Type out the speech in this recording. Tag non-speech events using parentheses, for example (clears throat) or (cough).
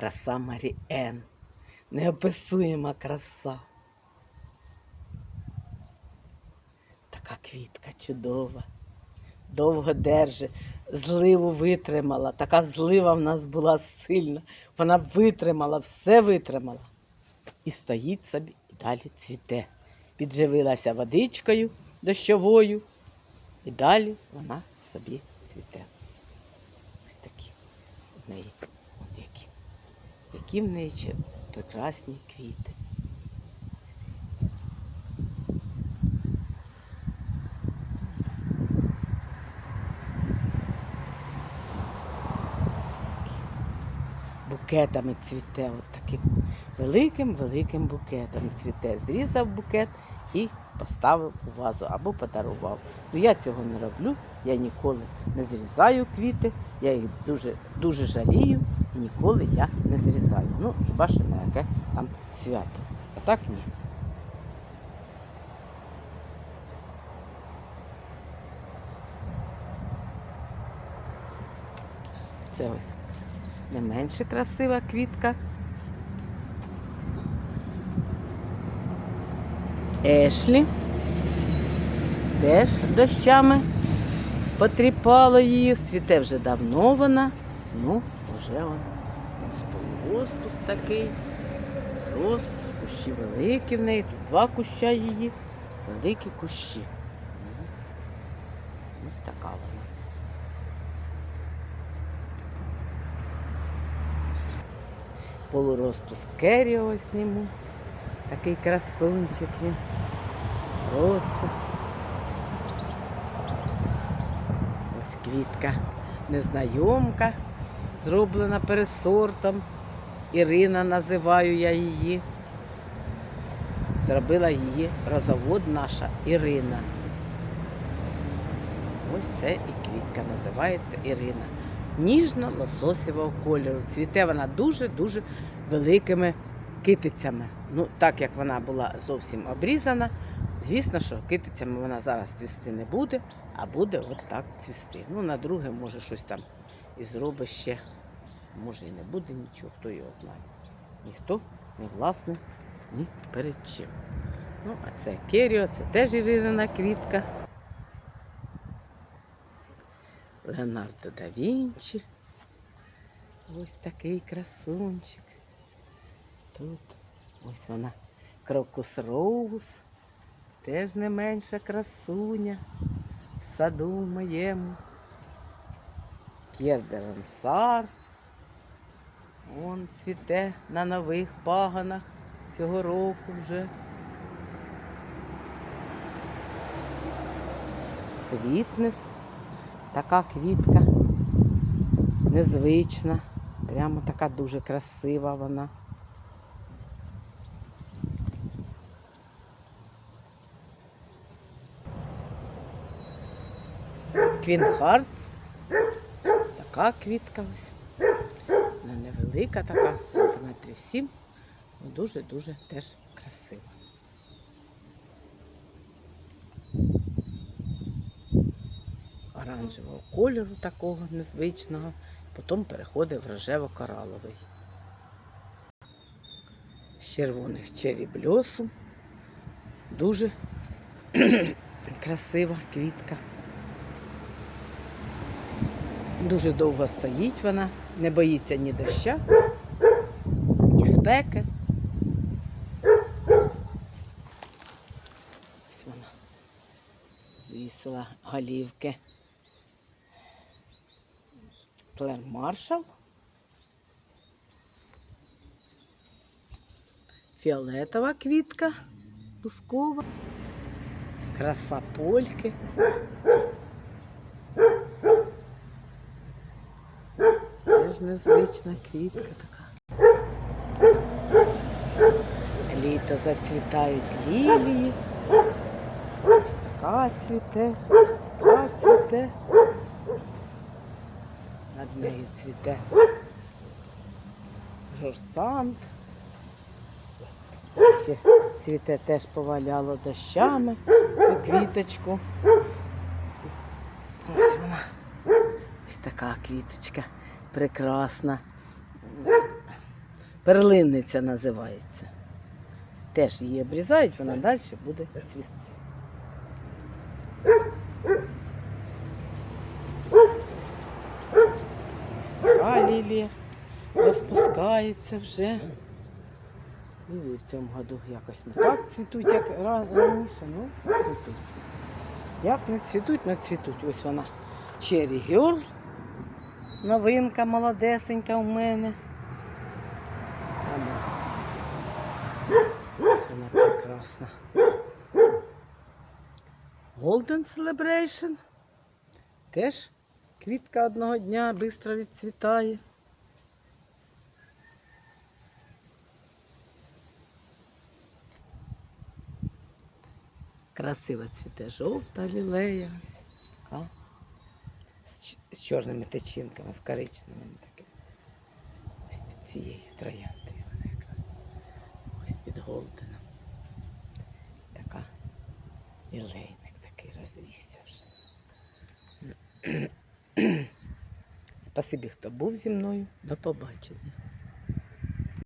Краса Маріен. Неописуєма краса. Така квітка чудова. Довго держи, зливу витримала. Така злива в нас була сильна. Вона витримала, все витримала. І стоїть собі і далі цвіте. Підживилася водичкою дощовою, і далі вона собі цвіте. Ось такі в неї. Які, прекрасні квіти. букетами цвіте, от таким великим-великим букетом цвіте. Зрізав букет і поставив у вазу або подарував. Ну я цього не роблю, я ніколи не зрізаю квіти, я їх дуже, дуже жалію ніколи я не зрізаю. Ну, хіба що на яке там свято. А так ні. Це ось не менше красива квітка. Ешлі. Теж дощами потріпало її, цвіте вже давно вона. Ну, вже он ось розпуск такий. Ось Розпуск, кущі великі в неї. Тут два куща її, великі кущі. Ось така вона. полурозпуск Керіо зніму. Такий красунчик він. Просто. Ось квітка незнайомка, зроблена пересортом. Ірина називаю я її. Зробила її розовод наша Ірина. Ось це і квітка називається Ірина ніжно-лососівого кольору. Цвіте вона дуже-дуже великими китицями. Ну, так як вона була зовсім обрізана, звісно, що китицями вона зараз цвісти не буде, а буде от так цвісти. Ну, на друге, може, щось там і зробить ще. Може і не буде нічого, хто його знає. Ніхто не власне ні перед чим. Ну, а це Керіо, це теж Іринина квітка. Леонардо да Вінчі. Ось такий красунчик. Тут ось вона крокус роуз. Теж не менша красуня в саду моєму. Кєр де Вон цвіте на нових паганах цього року вже. Світнес. Така квітка незвична, прямо така дуже красива вона. Квін Хартс. Така квітка ось. Вона невелика така, сантиметрів сім. але Дуже-дуже теж красива. оранжевого кольору такого незвичного, потім переходить в рожево-кораловий. З червоних черібльосу. Дуже (clears throat) красива квітка. Дуже довго стоїть вона, не боїться ні доща, ні спеки. Ось вона звісила голівки. Клер Маршал. Фіолетова квітка пускова. Краса польки. Незвична квітка така. Літо зацвітають лілії. Ось така цвіте, ось така цвіте над нею цвіте жорсант. Ще цвіте теж поваляло дощами цю квіточку. Ось вона. Ось така квіточка прекрасна. Перлинниця називається. Теж її обрізають, вона далі буде цвісти. Лілія розпускається вже. Лілії в цьому году якось не так цвітуть, як ра- раніше, ну цвітуть. Як не цвітуть, не цвітуть. Ось вона Cherry Girl. Новинка молодесенька у мене. Ось вона прекрасна. Golden Celebration. Теж квітка одного дня швидко відцвітає. Красиво цвіте жовта лілея. Чорними течінками, з коричневими такими. Ось під цією трояндою вона якраз. Ось під голденом. Така білейник такий розвісся вже. Спасибі, хто був зі мною. До побачення.